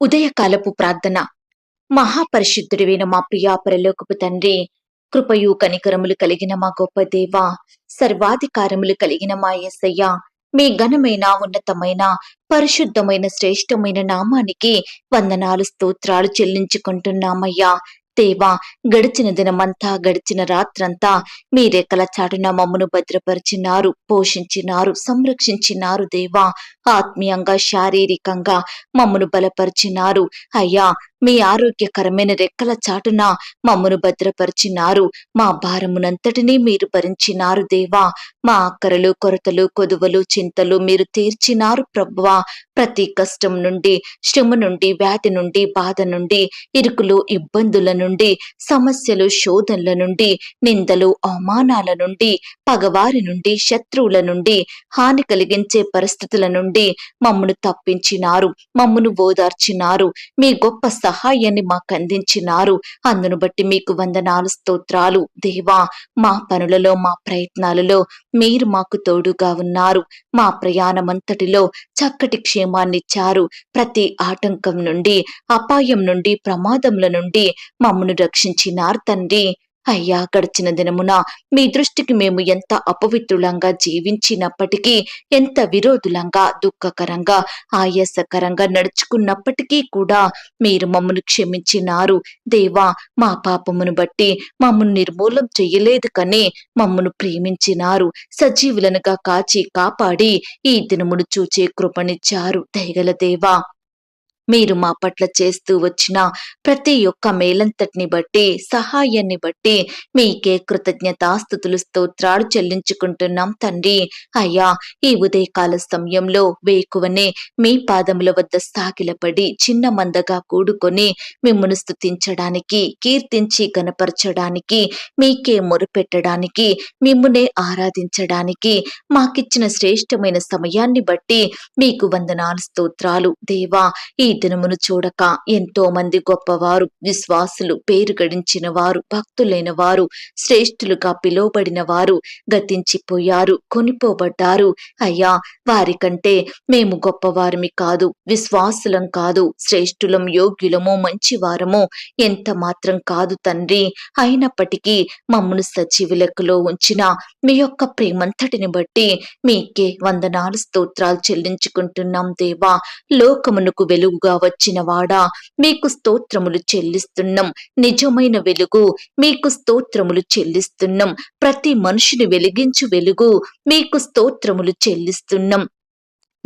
ఉదయకాలపు ప్రార్థన. మహాపరిశుద్ధుడివైన మా ప్రియా పరలోకపు తండ్రి కృపయు కనికరములు కలిగిన మా గొప్ప దేవ సర్వాధికారములు కలిగిన మా యేసయ్య మీ ఘనమైన ఉన్నతమైన పరిశుద్ధమైన శ్రేష్టమైన నామానికి వందనాలు స్తోత్రాలు చెల్లించుకుంటున్నామయ్యా. దేవా గడిచిన దినమంతా గడిచిన రాత్రంతా మీ రెక్కల చాటున మమ్మను భద్రపరిచినారు పోషించినారు సంరక్షించినారు దేవా. ఆత్మీయంగా శారీరకంగా మమ్మను బలపరిచినారు. అయ్యా మీ ఆరోగ్యకరమైన రెక్కల చాటున మమ్మను భద్రపరిచినారు. మా భారమునంతటినీ మీరు భరించినారు దేవా. మా అక్కరలు కొరతలు కొదువలు చింతలు మీరు తీర్చినారు ప్రభువా. ప్రతి కష్టం నుండి శ్రమ నుండి వ్యాధి నుండి బాధ నుండి ఇరుకులు ఇబ్బందుల నుండి సమస్యలు శోధనల నుండి నిందలు అవమానాల నుండి పగవారి నుండి శత్రువుల నుండి హాని కలిగించే పరిస్థితుల నుండి మమ్మను తప్పించినారు. మమ్మను ఓదార్చినారు. మీ గొప్ప సహాయాన్ని మాకు అందించినారు అందును బట్టి మీకు వందనాలు స్తోత్రాలు. దేవా మా పనులలో మా ప్రయత్నాలలో మీరు మాకు తోడుగా ఉన్నారు. మా ప్రయాణమంతటిలో చక్కటి క్షేమాన్నిచ్చారు. ప్రతి ఆటంకం నుండి అపాయం నుండి ప్రమాదముల నుండి మమ్మను రక్షించినారు తండ్రి. అయ్యా గడిచిన దినమున మీ దృష్టికి మేము ఎంత అపవిత్రులంగా జీవించినప్పటికీ ఎంత విరోధులంగా దుఃఖకరంగా ఆయాసకరంగా నడుచుకున్నప్పటికీ కూడా మీరు మమ్మను క్షమించినారు. దేవా మా పాపమును బట్టి మమ్మను నిర్మూలం చెయ్యలేదు కానీ మమ్మను ప్రేమించినారు. సజీవులనుగా కాచి కాపాడి ఈ దినమును చూచే కృపనిచ్చారు. దయగల దేవా మీరు మా పట్ల చేస్తూ వచ్చిన ప్రతి ఒక్క మేలంతటిని బట్టి సహాయాన్ని బట్టి మీకే కృతజ్ఞతాస్థుతులు స్తోత్రాలు చెల్లించుకుంటున్నాం తండ్రి. అయ్యా ఈ ఉదయకాల సమయంలో వేకువనే మీ పాదముల వద్ద సాగిలపడి చిన్న మందగా కూడుకొని మిమ్మను స్తుతించడానికి కీర్తించి కనపరచడానికి మీకే మొరుపెట్టడానికి మిమ్మునే ఆరాధించడానికి మాకిచ్చిన శ్రేష్టమైన సమయాన్ని బట్టి మీకు వందనాలు స్తోత్రాలు. దేవా ఈ దినమును చూడక ఎంతో మంది గొప్పవారు విశ్వాసులు పేరు గడించిన వారు భక్తులైన వారు శ్రేష్ఠులుగా పిలువబడిన వారు గతించిపోయారు కొనిపోబడ్డారు. అయ్యా వారికంటే మేము గొప్పవారిమి కాదు విశ్వాసులం కాదు శ్రేష్ఠులం యోగ్యులము మంచివారము ఎంత మాత్రం కాదు తండ్రి. అయినప్పటికీ మమ్మను సజీవ ఉంచిన మీ యొక్క ప్రేమంతటిని బట్టి మీకే వందనాలు స్తోత్రాలు చెల్లించుకుంటున్నాం దేవా. లోకమునకు వెలుగు వెలుగుగా వచ్చిన వాడా మీకు స్తోత్రములు చెల్లిస్తున్నాం. నిజమైన వెలుగు. మీకు స్తోత్రములు చెల్లిస్తున్నాం. ప్రతి మనుషుని వెలిగించు వెలుగు. మీకు స్తోత్రములు చెల్లిస్తున్నాం.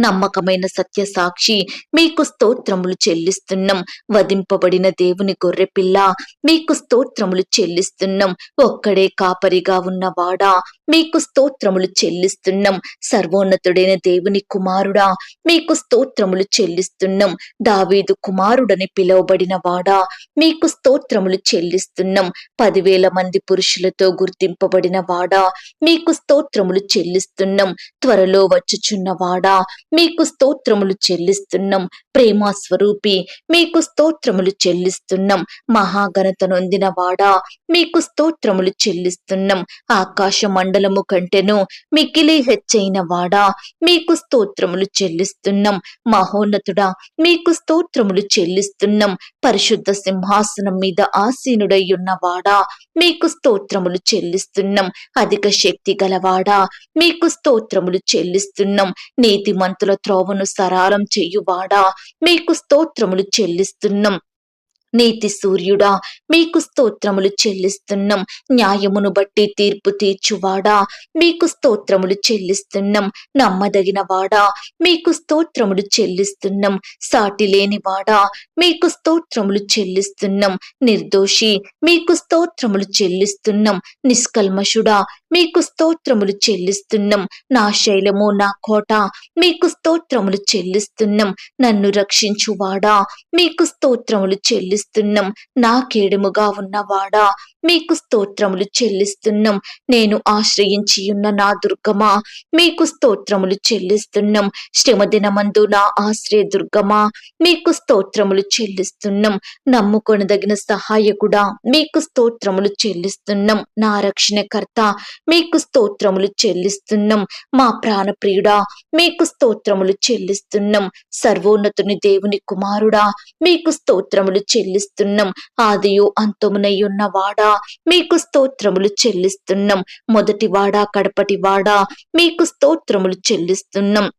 నమ్మకమైన సత్య సాక్షి. మీకు స్తోత్రములు చెల్లిస్తున్నాం. వధింపబడిన దేవుని గొర్రెపిల్ల మీకు స్తోత్రములు చెల్లిస్తున్నాం. ఒక్కడే కాపరిగా ఉన్నవాడా మీకు స్తోత్రములు చెల్లిస్తున్నాం. సర్వోన్నతుడైన దేవుని కుమారుడా మీకు స్తోత్రములు చెల్లిస్తున్నాం. దావీదు కుమారుడని పిలువబడిన వాడా మీకు స్తోత్రములు చెల్లిస్తున్నాం. పదివేల మంది పురుషులతో గుర్తింపబడిన వాడా మీకు స్తోత్రములు చెల్లిస్తున్నాం. త్వరలో వచ్చుచున్న వాడా మీకు స్తోత్రములు చెల్లిస్తున్నాం. ప్రేమ స్వరూపి మీకు స్తోత్రములు చెల్లిస్తున్నాం. మహాఘనత నొందిన వాడా మీకు స్తోత్రములు చెల్లిస్తున్నాం. ఆకాశ మండలము కంటెను మికిలి హెచ్చైన వాడా మీకు స్తోత్రములు చెల్లిస్తున్నాం. మహోన్నతుడా మీకు స్తోత్రములు చెల్లిస్తున్నాం. పరిశుద్ధ సింహాసనం మీద ఆసీనుడై ఉన్నవాడా మీకు స్తోత్రములు చెల్లిస్తున్నాం. అధిక శక్తి గలవాడా మీకు స్తోత్రములు చెల్లిస్తున్నాం. నీతిమంతుల త్రోవను సరాలం చెయ్యువాడా మీకు స్తోత్రములు చెల్లిస్తున్నాం. నీతి సూర్యుడా మీకు స్తోత్రములు చెల్లిస్తున్నాం. న్యాయమును బట్టి తీర్పు తీర్చువాడా మీకు స్తోత్రములు చెల్లిస్తున్నాం. నమ్మదగిన వాడా మీకు స్తోత్రములు చెల్లిస్తున్నాం. సాటి లేని వాడా మీకు స్తోత్రములు చెల్లిస్తున్నాం. నిర్దోషి మీకు స్తోత్రములు చెల్లిస్తున్నాం. నిష్కల్మషుడా మీకు స్తోత్రములు చెల్లిస్తున్నాం. నా శైలము నా కోట మీకు స్తోత్రములు చెల్లిస్తున్నాం. నన్ను రక్షించువాడా మీకు స్తోత్రములు చెల్లి నా కేడుముగా ఉన్నవాడా? మీకు స్తోత్రములు చెల్లిస్తున్నాం. నేను ఆశ్రయించి ఉన్న నా దుర్గమా? మీకు స్తోత్రములు చెల్లిస్తున్నాం. శ్రమ దినమందు నా ఆశ్రయ దుర్గమా? మీకు స్తోత్రములు చెల్లిస్తున్నాం. నమ్ముకొనదగిన సహాయకుడా మీకు స్తోత్రములు చెల్లిస్తున్నాం. నా రక్షణకర్త మీకు స్తోత్రములు చెల్లిస్తున్నాం. మా ప్రాణప్రియుడా మీకు స్తోత్రములు చెల్లిస్తున్నాం. సర్వోన్నతుని దేవుని కుమారుడా మీకు స్తోత్రములు చెల్లిస్తున్నాం. ఆదియు అంతమునయ్యున్నవాడా మీకు స్తోత్రములు చెల్లిస్తున్నాం. మొదటి వాడా కడపటి వాడా మీకు స్తోత్రములు చెల్లిస్తున్నాం.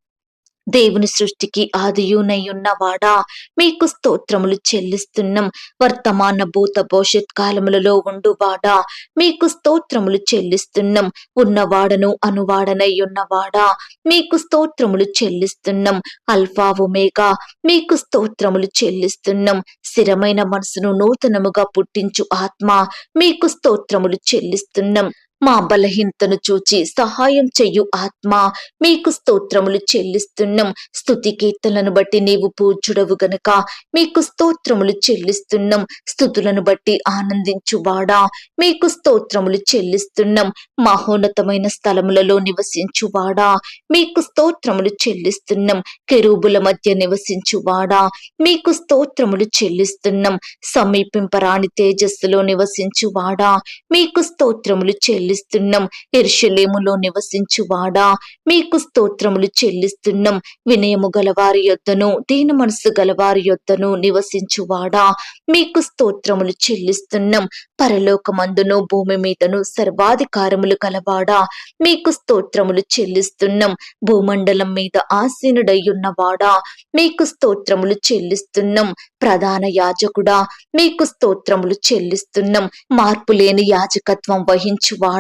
దేవుని సృష్టికి ఆదియునై ఉన్నవాడా మీకు స్తోత్రములు చెల్లిస్తున్నాం. వర్తమాన భూత భవిష్యత్ కాలములలో ఉండువాడా? మీకు స్తోత్రములు చెల్లిస్తున్నాం. ఉన్నవాడను అనువాడనై ఉన్నవాడా మీకు స్తోత్రములు చెల్లిస్తున్నాం. అల్ఫా ఒమేగా మీకు స్తోత్రములు చెల్లిస్తున్నాం. స్థిరమైన మనసును నూతనముగా పుట్టించు ఆత్మ మీకు స్తోత్రములు చెల్లిస్తున్నాం. మా బలహీనతను చూచి సహాయం చెయ్యు ఆత్మ. మీకు స్తోత్రములు చెల్లిస్తున్నాం. స్తుతి కీర్తనలను బట్టి నీవు పూజుడవు గనక. మీకు స్తోత్రములు చెల్లిస్తున్నాం. స్థుతులను బట్టి ఆనందించువాడా. మీకు స్తోత్రములు చెల్లిస్తున్నాం. మహోన్నతమైన స్థలములలో నివసించువాడా. మీకు స్తోత్రములు చెల్లిస్తున్నాం. కెరూబుల మధ్య నివసించువాడా. మీకు స్తోత్రములు చెల్లిస్తున్నాం. సమీపింపరాని తేజస్సులో నివసించువాడా. మీకు స్తోత్రములు చెల్లి చెల్లిస్తున్నాం. ఎర్షలేములో నివసించువాడా? మీకు స్తోత్రములు చెల్లిస్తున్నాం. వినయము గలవారి యొద్దను దీన మనసు గలవారి యొద్దను నివసించువాడా? మీకు స్తోత్రములు చెల్లిస్తున్నాం. పరలోకమందును భూమి మీదను సర్వాధికారములు కలవాడా మీకు స్తోత్రములు చెల్లిస్తున్నాం. భూమండలం మీద ఆసీనుడై ఉన్నవాడా మీకు స్తోత్రములు చెల్లిస్తున్నాం. ప్రధాన యాజకుడా మీకు స్తోత్రములు చెల్లిస్తున్నాం. మార్పు లేని యాజకత్వం వహించువాడా?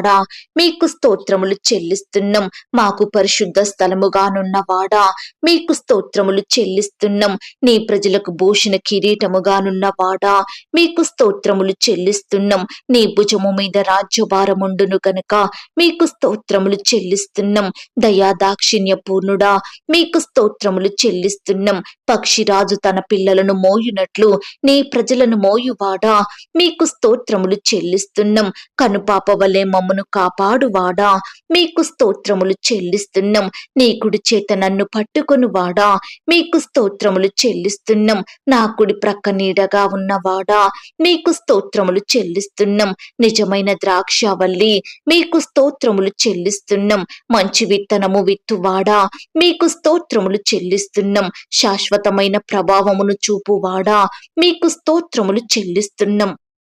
మీకు స్తోత్రములు చెల్లిస్తున్నాం. మాకు పరిశుద్ధ స్థలముగానున్నవాడా. మీకు స్తోత్రములు చెల్లిస్తున్నాం. నీ ప్రజలకు భూషణ కిరీటముగానున్నవాడా. మీకు స్తోత్రములు చెల్లిస్తున్నాం. నీ భుజము మీద రాజ్యభారముండును గనుక మీకు స్తోత్రములు చెల్లిస్తున్నాం. దయా దాక్షిణ్య పూర్ణుడా మీకు స్తోత్రములు చెల్లిస్తున్నాం. పక్షిరాజు తన పిల్లలను మోయునట్లు నీ ప్రజలను మోయువాడా. మీకు స్తోత్రములు చెల్లిస్తున్నాం. కనుపాప వలె మమ్మను కాపాడువాడా? మీకు స్తోత్రములు చెల్లిస్తున్నాం. నీ కుడి చేత నన్ను పట్టుకొనువాడా? మీకు స్తోత్రములు చెల్లిస్తున్నాం. నా కుడి ప్రక్క నీడగా ఉన్నవాడా? మీకు స్తోత్రములు చెల్లిస్తున్నాం. నిజమైన ద్రాక్షవల్లి మీకు స్తోత్రములు చెల్లిస్తున్నాం. మంచి విత్తనము విత్తువాడా? మీకు స్తోత్రములు చెల్లిస్తున్నాం. శాశ్వతమైన ప్రభావమును చూపువాడా? మీకు స్తోత్రములు చెల్లిస్తున్నాం.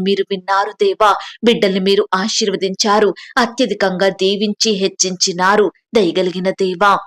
మీరు విన్నారు దేవా. బిడ్డల్ని మీరు ఆశీర్వదించారు. అత్యధికంగా దీవించి హెచ్చించినారు. దయగలిగిన దేవా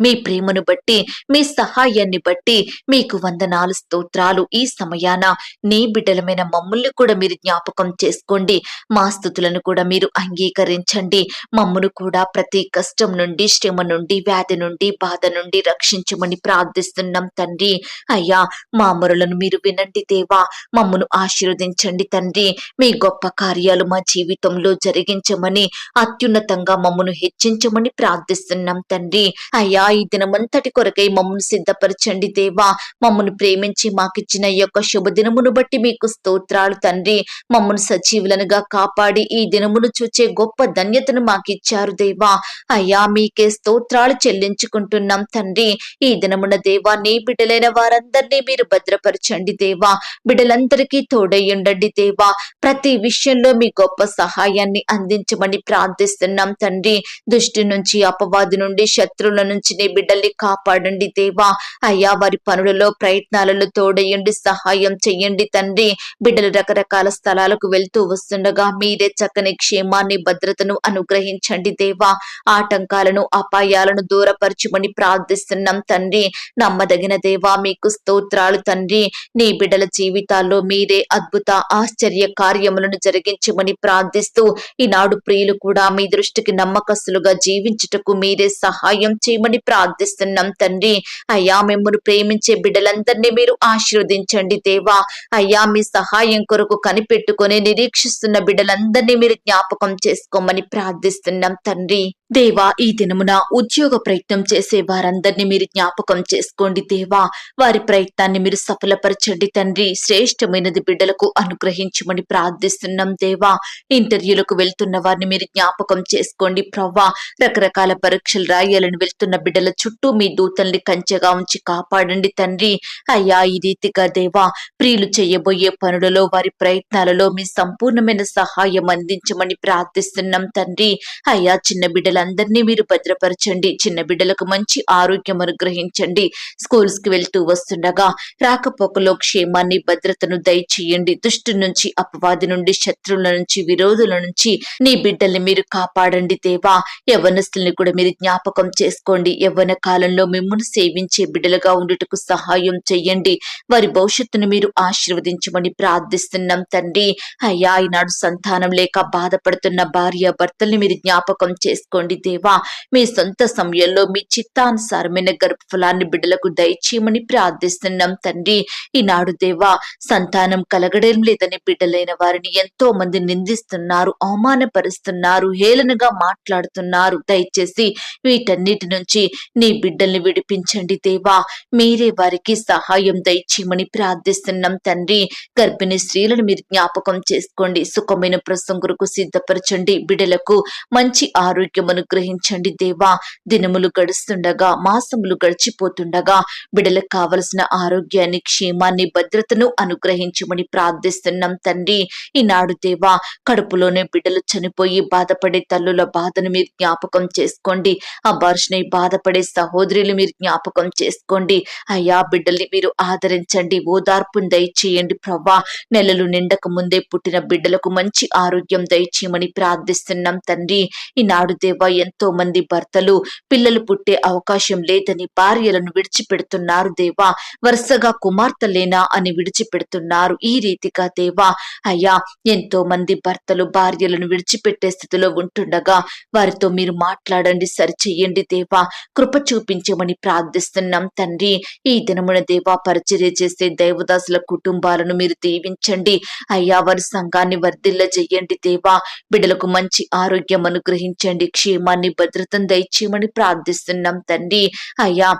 మీ ప్రేమను బట్టి మీ సహాయాన్ని బట్టి మీకు వందనాలు స్తోత్రాలు ఈ సమయాన. నీ బిడ్డలమైన మమ్మల్ని కూడా మీరు జ్ఞాపకం చేసుకోండి. మా స్థుతులను కూడా మీరు అంగీకరించండి. మమ్మను కూడా ప్రతి కష్టం నుండి శ్రమ నుండి వ్యాధి నుండి బాధ నుండి రక్షించమని ప్రార్థిస్తున్నాం తండ్రి. అయ్యా మా మొరలను మీరు వినండి దేవా. మమ్మను ఆశీర్వదించండి తండ్రి. మీ గొప్ప కార్యాలు మా జీవితంలో జరిగించమని అత్యున్నతంగా మమ్మను హెచ్చించమని ప్రార్థిస్తున్నాం తండ్రి. అయ్యా ఈ దినమంతటి కొరకై మమ్మను సిద్ధపరచండి దేవా. మమ్మను ప్రేమించి మాకిచ్చిన ఈ యొక్క శుభ దినమును బట్టి మీకు స్తోత్రాలు తండ్రి. మమ్మను సజీవులనుగా కాపాడి ఈ దినమును చూచే గొప్ప ధన్యతను మాకిచ్చారు దేవా. అయ్యా మీకే స్తోత్రాలు చెల్లించుకుంటున్నాం తండ్రి. ఈ దినమున దేవా నీ బిడ్డలైన వారందరినీ మీరు భద్రపరచండి దేవా. బిడ్డలందరికీ తోడయ్యుండండి దేవా. ప్రతి విషయంలో మీ గొప్ప సహాయాన్ని అందించమని ప్రార్థిస్తున్నాం తండ్రి. దుష్టి నుంచి అపవాది నుండి శత్రువుల నుంచి నీ బిడ్డల్ని కాపాడండి దేవా. అయ్యా వారి పనులలో ప్రయత్నాలలో తోడయండి సహాయం చెయ్యండి తండ్రి. బిడ్డలు రకరకాల స్థలాలకు వెళ్తూ వస్తుండగా మీరే చక్కని క్షేమాన్ని భద్రతను అనుగ్రహించండి దేవా. ఆటంకాలను అపాయాలను దూరపరచుమని ప్రార్థిస్తున్నాం తండ్రి. నమ్మదగిన దేవా మీకు స్తోత్రాలు తండ్రి. నీ బిడ్డల జీవితాల్లో మీరే అద్భుత ఆశ్చర్య కార్యములను జరిగించమని ప్రార్థిస్తూ ఈనాడు ప్రియులు కూడా మీ దృష్టికి నమ్మకస్తులుగా జీవించుటకు మీరే సహాయం చేయమని ప్రార్థిస్తున్నాం తండ్రి. అయ్యా మిమ్మల్ని ప్రేమించే బిడ్డలందరినీ మీరు ఆశీర్వదించండి దేవా. అయ్యా మీ సహాయం కొరకు కనిపెట్టుకొని నిరీక్షిస్తున్న బిడ్డలందరినీ మీరు జ్ఞాపకం చేసుకోమని ప్రార్థిస్తున్నాం తండ్రి. దేవా ఈ దినమున ఉద్యోగ ప్రయత్నం చేసే వారందరినీ మీరు జ్ఞాపకం చేసుకోండి దేవా. వారి ప్రయత్నాన్ని మీరు సఫలపరచండి తండ్రి. శ్రేష్టమైనది బిడ్డలకు అనుగ్రహించమని ప్రార్థిస్తున్నాం దేవా. ఇంటర్వ్యూలకు వెళ్తున్న వారిని మీరు జ్ఞాపకం చేసుకోండి ప్రవ్వా. రకరకాల పరీక్షలు రాయాలని వెళ్తున్న బిడ్డల చుట్టూ మీ దూతల్ని కంచెగా ఉంచి కాపాడండి తండ్రి. అయ్యా ఈ రీతిగా దేవా ప్రియులు చేయబోయే పనులలో వారి ప్రయత్నాలలో మీ సంపూర్ణమైన సహాయం అందించమని ప్రార్థిస్తున్నాం తండ్రి. అయ్యా చిన్న బిడ్డలందరినీ మీరు భద్రపరచండి. చిన్న బిడ్డలకు మంచి ఆరోగ్యం అనుగ్రహించండి. స్కూల్స్కి వెళ్తూ వస్తుండగా రాకపోకలో క్షేమాన్ని భద్రతను దయచేయండి. దుష్టు నుంచి అపవాది నుండి శత్రువుల నుంచి విరోధుల నుంచి నీ బిడ్డల్ని మీరు కాపాడండి దేవా. యవ్వనస్తుల్ని కూడా మీరు జ్ఞాపకం చేసుకోండి. యవ్వన కాలంలో మిమ్మల్ని సేవించే బిడ్డలుగా ఉండుటకు సహాయం చెయ్యండి. వారి భవిష్యత్తును మీరు ఆశీర్వదించమని ప్రార్థిస్తున్నాం తండ్రి. అయ్యా ఈనాడు సంతానం లేక బాధపడుతున్న భార్య భర్తల్ని మీరు జ్ఞాపకం చేసుకోండి. దేవా. మీ సొంత సమయంలో మీ చిత్తానుసారమైన గర్భఫలాన్ని బిడ్డలకు దయచేయమని ప్రార్థిస్తున్నాం తండ్రి. ఈనాడు దేవా సంతానం కలగడం లేదని బిడ్డలైన వారిని ఎంతో మంది నిందిస్తున్నారు అవమానపరుస్తున్నారు హేళనగా మాట్లాడుతున్నారు. దయచేసి వీటన్నిటి నుంచి నీ బిడ్డల్ని విడిపించండి దేవా. మీరే వారికి సహాయం దయచేయమని ప్రార్థిస్తున్నాం తండ్రి. గర్భిణీ స్త్రీలను మీరు జ్ఞాపకం చేసుకోండి. సుఖమైన ప్రసంగులకు సిద్ధపరచండి. బిడ్డలకు మంచి ఆరోగ్యం అనుగ్రహించండి దేవా. దినములు గడుస్తుండగా మాసములు గడిచిపోతుండగా బిడ్డలకు కావలసిన ఆరోగ్యాన్ని క్షేమాన్ని భద్రతను అనుగ్రహించమని ప్రార్థిస్తున్నాం తండ్రి. ఈనాడు దేవా కడుపులోనే బిడ్డలు చనిపోయి బాధపడే తల్లుల బాధను మీరు జ్ఞాపకం చేసుకోండి. ఆ భాషని బాధపడే సహోదరులు మీరు జ్ఞాపకం చేసుకోండి. అయ్యా బిడ్డల్ని మీరు ఆదరించండి. ఓదార్పును దయచేయండి ప్రవ్వా. నెలలు నిండక ముందే పుట్టిన బిడ్డలకు మంచి ఆరోగ్యం దయచేయమని ప్రార్థిస్తున్నాం తండ్రి. ఈనాడు దేవా ఎంతో మంది భర్తలు పిల్లలు పుట్టే అవకాశం లేదని భార్యలను విడిచిపెడుతున్నారు దేవా. వరుసగా కుమార్తెలేనా అని విడిచిపెడుతున్నారు ఈ రీతిగా దేవా. అయ్యా ఎంతో మంది భర్తలు భార్యలను విడిచిపెట్టే స్థితిలో ఉంటుండగా వారితో మీరు మాట్లాడండి సరిచేయండి దేవా. కృప చూపించమని ప్రార్థిస్తున్నాం తండ్రి. ఈ దినమున దేవా పరిచర్య చేసే దైవదాసుల కుటుంబాలను మీరు దీవించండి. అయ్యా వారి సంఘాన్ని వర్ధిల్ల చెయ్యండి దేవా. బిడ్డలకు మంచి ఆరోగ్యం అనుగ్రహించండి క్షేమాన్ని భద్రతను దయచేయమని ప్రార్థిస్తున్నాం తండ్రి. అయ్యా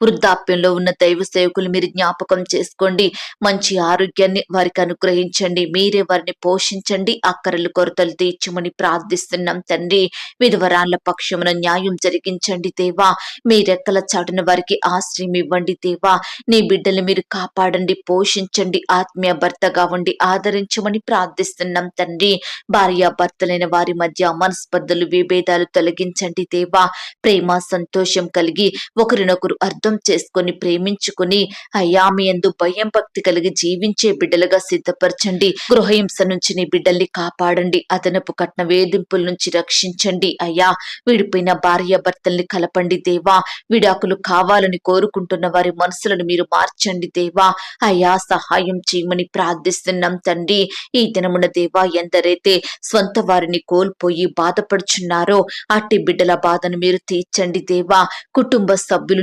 వృద్ధాప్యంలో ఉన్న దైవ సేవకులు మీరు జ్ఞాపకం చేసుకోండి. మంచి ఆరోగ్యాన్ని వారికి అనుగ్రహించండి. మీరే వారిని పోషించండి. అక్కరలు కొరతలు తీర్చమని ప్రార్థిస్తున్నాం తండ్రి. విధవరాళ్ళ పక్షమున న్యాయం జరిగించండి దేవా. మీ రెక్కల చాటున వారికి ఆశ్రయం ఇవ్వండి దేవా. నీ బిడ్డలు మీరు కాపాడండి పోషించండి. ఆత్మీయ భర్తగా ఉండి ఆదరించమని ప్రార్థిస్తున్నాం తండ్రి. భార్య భర్తలైన వారి మధ్య మనస్పర్ధలు విభేదాలు తొలగించండి దేవా. ప్రేమ సంతోషం కలిగి ఒకరినొకరు అర్థం చేసుకొని ప్రేమించుకొని అయ్యా మీ ఎందు భయం భక్తి కలిగి జీవించే బిడ్డలుగా సిద్ధపరచండి. గృహహింస నుంచి నీ బిడ్డల్ని కాపాడండి. అదనపు కట్న వేధింపుల నుంచి రక్షించండి. అయ్యా విడిపోయిన భార్య భర్తల్ని కలపండి దేవా. విడాకులు కావాలని కోరుకుంటున్న వారి మనసులను మీరు మార్చండి దేవా. అయ్యా సహాయం చేయమని ప్రార్థిస్తున్నాం తండ్రి. ఈ దినమున దేవా ఎందరైతే స్వంత వారిని కోల్పోయి బాధపడుచున్నారో అట్టి బిడ్డల బాధను మీరు తీర్చండి దేవా. కుటుంబ సభ్యులు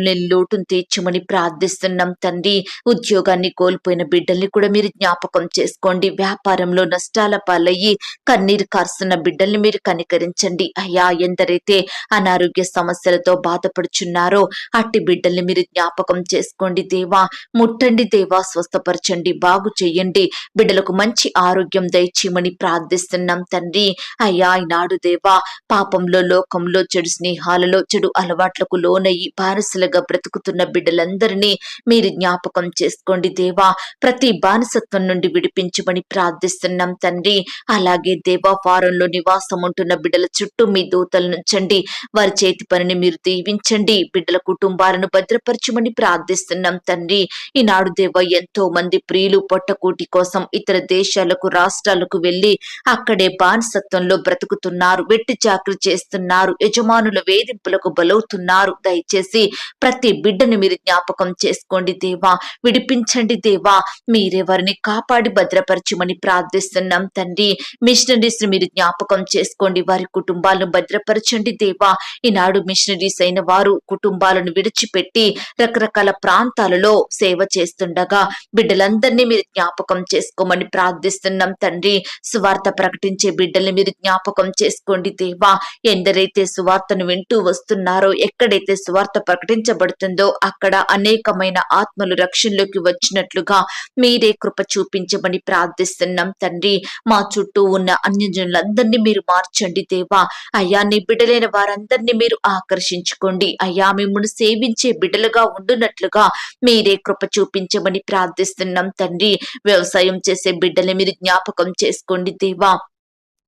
లోటును తీర్చమని ప్రార్థిస్తున్నాం తండ్రి. ఉద్యోగాన్ని కోల్పోయిన బిడ్డల్ని కూడా మీరు జ్ఞాపకం చేసుకోండి. వ్యాపారంలో నష్టాల పాలయ్యి కన్నీరు కారుస్తున్న బిడ్డల్ని మీరు కనికరించండి. అయ్యా ఎందరైతే అనారోగ్య సమస్యలతో బాధపడుచున్నారో అట్టి బిడ్డల్ని మీరు జ్ఞాపకం చేసుకోండి. దేవా ముట్టండి దేవా స్వస్థపరచండి బాగు చేయండి. బిడ్డలకు మంచి ఆరోగ్యం దయచేయమని ప్రార్థిస్తున్నాం తండ్రి. అయ్యా ఈనాడు దేవా పాపంలో లోకంలో చెడు స్నేహాలలో చెడు అలవాట్లకు లోనయ్యి బానిసలుగా బ్రతుకుతున్న అవుతున్న బిడ్డలందరినీ మీరు జ్ఞాపకం చేసుకోండి దేవా. ప్రతి బానిసత్వం నుండి విడిపించమని ప్రార్థిస్తున్నాం తండ్రి. అలాగే దేవా ఫారంలో నివాసం ఉంటున్న బిడ్డల చుట్టూ మీ దూతలు నుంచండి వారి చేతి పనిని మీరు దీవించండి. బిడ్డల కుటుంబాలను భద్రపరచమని ప్రార్థిస్తున్నాం తండ్రి. ఈనాడు దేవ ఎంతో మంది ప్రియులు పొట్టకూటి కోసం ఇతర దేశాలకు రాష్ట్రాలకు వెళ్ళి అక్కడే బానిసత్వంలో బ్రతుకుతున్నారు. వెట్టి చాకరి చేస్తున్నారు. యజమానుల వేధింపులకు బలవుతున్నారు. దయచేసి ప్రతి బిడ్డ బిడ్డను మీరు జ్ఞాపకం చేసుకోండి దేవా. విడిపించండి దేవా. మీరెవరిని కాపాడి భద్రపరచమని ప్రార్థిస్తున్నాం తండ్రి. మిషనరీస్ మీరు జ్ఞాపకం చేసుకోండి. వారి కుటుంబాలను భద్రపరచండి దేవా. ఈనాడు మిషనరీస్ అయిన వారు కుటుంబాలను విడిచిపెట్టి రకరకాల ప్రాంతాలలో సేవ చేస్తుండగా బిడ్డలందరినీ మీరు జ్ఞాపకం చేసుకోమని ప్రార్థిస్తున్నాం తండ్రి. సువార్త ప్రకటించే బిడ్డల్ని మీరు జ్ఞాపకం చేసుకోండి దేవా. ఎందరైతే సువార్తను వింటూ వస్తున్నారో ఎక్కడైతే సువార్త ప్రకటించబడుతుందో అక్కడ అనేకమైన ఆత్మలు రక్షణలోకి వచ్చినట్లుగా మీరే కృప చూపించమని ప్రార్థిస్తున్నాం తండ్రి. మా చుట్టూ ఉన్న అన్యజనులందరినీ మీరు మార్చండి దేవా. అయ్యా నీ బిడ్డలైన వారందరినీ మీరు ఆకర్షించుకోండి. అయ్యా మిమ్మల్ని సేవించే బిడ్డలుగా ఉండునట్లుగా మీరే కృప చూపించమని ప్రార్థిస్తున్నాం తండ్రి. వ్యవసాయం చేసే బిడ్డలు మీరు జ్ఞాపకం చేసుకోండి దేవా.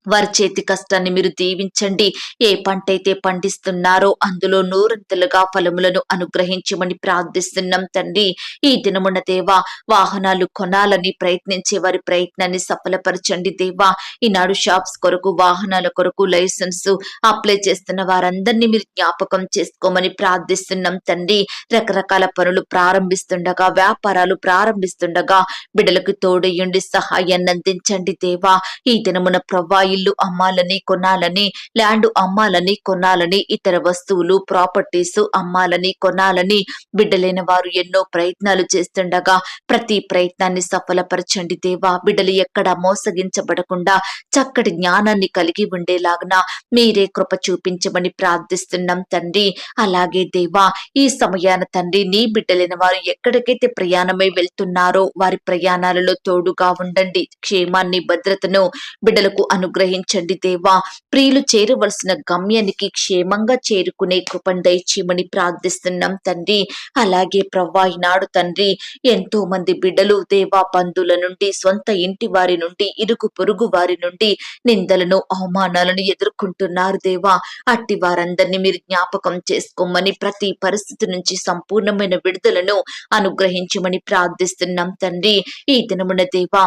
వారి చేతి కష్టాన్ని మీరు దీవించండి. ఏ పంట అయితే పండిస్తున్నారో అందులో నూరంతలుగా ఫలములను అనుగ్రహించమని ప్రార్థిస్తున్నాం తండ్రి. ఈ దినమున దేవా వాహనాలు కొనాలని ప్రయత్నించే వారి ప్రయత్నాన్ని సఫలపరచండి దేవా. ఈనాడు షాప్స్ కొరకు వాహనాల కొరకు లైసెన్స్ అప్లై చేస్తున్న వారందరినీ మీరు జ్ఞాపకం చేసుకోమని ప్రార్థిస్తున్నాం తండ్రి. రకరకాల పనులు ప్రారంభిస్తుండగా వ్యాపారాలు ప్రారంభిస్తుండగా బిడలకు తోడయ్యండి సహాయాన్ని అందించండి దేవా. ఈ దినమున ప్రవ్వా ఇల్లు అమ్మాలని కొనాలని ల్యాండ్ అమ్మాలని కొనాలని ఇతర వస్తువులు ప్రాపర్టీస్ అమ్మాలని కొనాలని బిడ్డలైన వారు ఎన్నో ప్రయత్నాలు చేస్తుండగా ప్రతి ప్రయత్నాన్ని సఫలపరచండి దేవా. బిడ్డలు ఎక్కడ మోసగించబడకుండా చక్కటి జ్ఞానాన్ని కలిగి ఉండేలాగున మీరే కృప చూపించమని ప్రార్థిస్తున్నాం తండ్రి. అలాగే దేవా ఈ సమయాన తండ్రి నీ బిడ్డలైన వారు ఎక్కడికైతే ప్రయాణమై వెళ్తున్నారో వారి ప్రయాణాలలో తోడుగా ఉండండి. క్షేమాన్ని భద్రతను బిడ్డలకు అనుగ్రహించండి దేవా. ప్రియులు చేరవలసిన గమ్యానికి క్షేమంగా చేరుకునే కృపను దయచేయమని ప్రార్థిస్తున్నాం తండ్రి. అలాగే ప్రవ్వా ఈనాడు తండ్రి ఎంతో మంది బిడ్డలు దేవా బంధువుల నుండి సొంత ఇంటి వారి నుండి ఇరుగు పొరుగు వారి నుండి నిందలను అవమానాలను ఎదుర్కొంటున్నారు దేవా. అట్టి వారందరినీ మీరు జ్ఞాపకం చేసుకోమని ప్రతి పరిస్థితి నుంచి సంపూర్ణమైన విడుదలను అనుగ్రహించమని ప్రార్థిస్తున్నాం తండ్రి. ఈ దినమున దేవా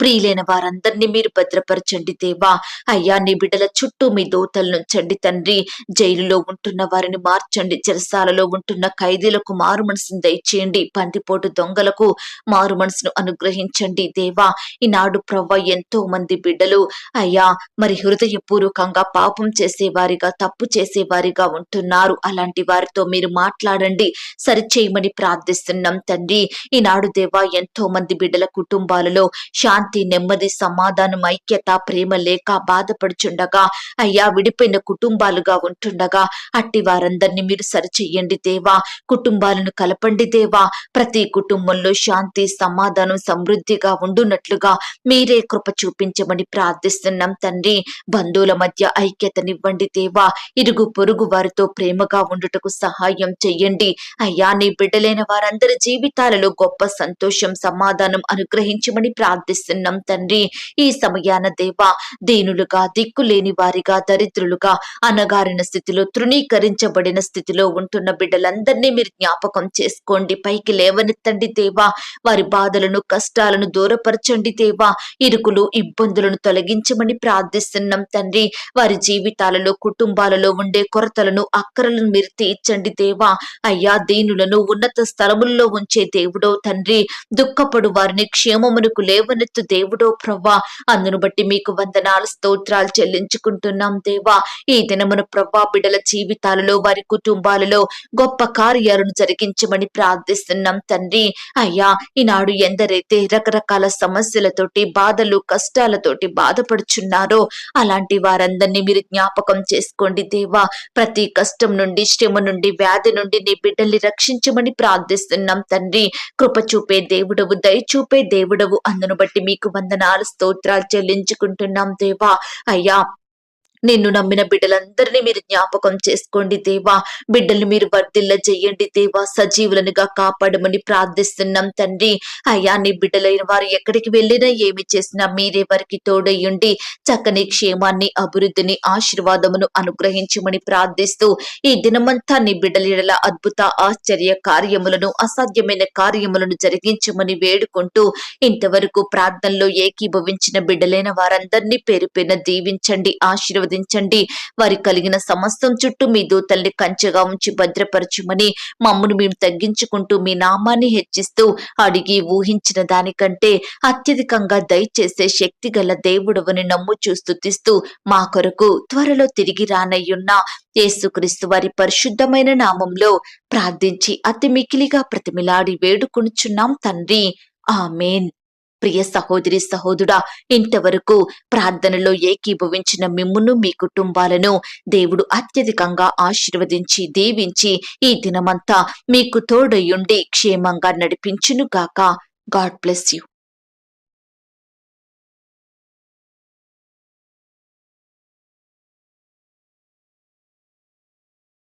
ప్రియులైన వారందరినీ మీరు భద్రపరచండి దేవా. అయ్యా నీ బిడ్డల చుట్టూ మీ దోతలు తండ్రి. జైలులో ఉంటున్న వారిని మార్చండి. చెరసాలలో ఉంటున్న ఖైదీలకు మారు మనసును దయచేయండి. పందిపోటు దొంగలకు మారు మనసును అనుగ్రహించండి దేవా. ఈనాడు ప్రవ్వ ఎంతో మంది బిడ్డలు. అయ్యా మరి హృదయపూర్వకంగా పాపం చేసేవారిగా తప్పు చేసేవారిగా ఉంటున్నారు. అలాంటి వారితో మీరు మాట్లాడండి. సరిచేయమని ప్రార్థిస్తున్నాం తండ్రి. ఈనాడు దేవా ఎంతో మంది బిడ్డల కుటుంబాలలో శాంతి నెమ్మది సమాధానం ఐక్యత ప్రేమ లేక బాధపడుచుండగా అయ్యా విడిపోయిన కుటుంబాలుగా ఉంటుండగా అట్టి వారందరినీ మీరు సరిచెయ్యండి దేవా. కుటుంబాలను కలపండి దేవా. ప్రతి కుటుంబంలో శాంతి సమాధానం సమృద్ధిగా ఉండునట్లుగా మీరే కృప చూపించమని ప్రార్థిస్తున్నాం తండ్రి. బంధువుల మధ్య ఐక్యతనివ్వండి దేవా. ఇరుగు పొరుగు వారితో ప్రేమగా ఉండుటకు సహాయం చెయ్యండి. అయ్యా నీ బిడ్డలైన వారందరి జీవితాలలో గొప్ప సంతోషం సమాధానం అనుగ్రహించమని ప్రార్థిస్తున్నాం. తండ్రి. ఈ సమయాన దేవా దీనులుగా దిక్కులేని వారిగా దరిద్రులుగా అనగారిన స్థితిలో తృణీకరించబడిన స్థితిలో ఉంటున్న బిడ్డలందరినీ మీరు జ్ఞాపకం చేసుకోండి. పైకి లేవనెత్తండి దేవా. వారి బాధలను కష్టాలను దూరపరచండి దేవా. ఇరుకులు ఇబ్బందులను తొలగించమని ప్రార్థిస్తున్నాం తండ్రి. వారి జీవితాలలో కుటుంబాలలో ఉండే కొరతలను అక్కరలను మీరు తీర్చండి దేవా. అయ్యా దీనులను ఉన్నత స్థలముల్లో ఉంచే దేవుడో తండ్రి. దుఃఖపడు వారిని క్షేమమునకు లేవనెత్తు దేవుడో ప్రవ్వా అందును బట్టి మీకు వందనాలు స్తోత్రాలు చెల్లించుకుంటున్నాం దేవా. ఈ దినమున ప్రవ్వా బిడల జీవితాలలో వారి కుటుంబాలలో గొప్ప కార్యాలను జరిగించమని ప్రార్థిస్తున్నాం తండ్రి. అయ్యా ఈనాడు ఎందరైతే రకరకాల సమస్యలతోటి బాధలు కష్టాలతోటి బాధపడుచున్నారో అలాంటి వారందరినీ మీరు జ్ఞాపకం చేసుకోండి దేవా. ప్రతి కష్టం నుండి శ్రమ నుండి వ్యాధి నుండి నీ బిడ్డల్ని రక్షించమని ప్రార్థిస్తున్నాం తండ్రి. కృప చూపే దేవుడవు దయ చూపే దేవుడవు అందును బట్టి మీ నీకు వందనాలు స్తోత్రాలు చెల్లించుకుంటున్నాం దేవా. అయ్యా నిన్ను నమ్మిన బిడ్డలందరినీ మీరు జ్ఞాపకం చేసుకోండి దేవా. బిడ్డల్ని మీరు వర్ధిల్ల చెయ్యండి దేవా. సజీవులనుగా కాపాడమని ప్రార్థిస్తున్నాం తండ్రి. అయ్యా నీ బిడ్డలైన వారు ఎక్కడికి వెళ్ళినా ఏమి చేసినా మీరే వారికి తోడయ్యుండి చక్కని క్షేమాన్ని అభివృద్ధిని ఆశీర్వాదమును అనుగ్రహించమని ప్రార్థిస్తూ ఈ దినమంతా నీ బిడ్డల అద్భుత ఆశ్చర్య కార్యములను అసాధ్యమైన కార్యములను జరిగించమని వేడుకుంటూ ఇంతవరకు ప్రార్థనలో ఏకీభవించిన బిడ్డలైన వారందరినీ పేరు పైన దీవించండి ఆశీర్వదించండి వారి కలిగిన సమస్తం చుట్టూ మీ దూతల్ని కంచెగా ఉంచి భద్రపరచుమని మమ్మను మేము తగ్గించుకుంటూ మీ నామాన్ని హెచ్చిస్తూ అడిగి ఊహించిన దానికంటే అత్యధికంగా దయచేసే శక్తి గల దేవుడవని నమ్ము చూస్తుతిస్తూ మా కొరకు త్వరలో తిరిగి రానయ్యున్న యేసుక్రీస్తు వారి పరిశుద్ధమైన నామంలో ప్రార్థించి అతి మికిలిగా ప్రతిమిలాడి వేడుకొనుచున్నాం తండ్రి. ఆమెన్. ప్రియ సహోదరి సహోదుడా ఇంతవరకు ప్రార్థనలో ఏకీభవించిన మిమ్మును మీ కుటుంబాలను దేవుడు అత్యధికంగా ఆశీర్వదించి దీవించి ఈ దినమంతా మీకు తోడయుండి క్షేమంగా నడిపించును గాక. God bless you.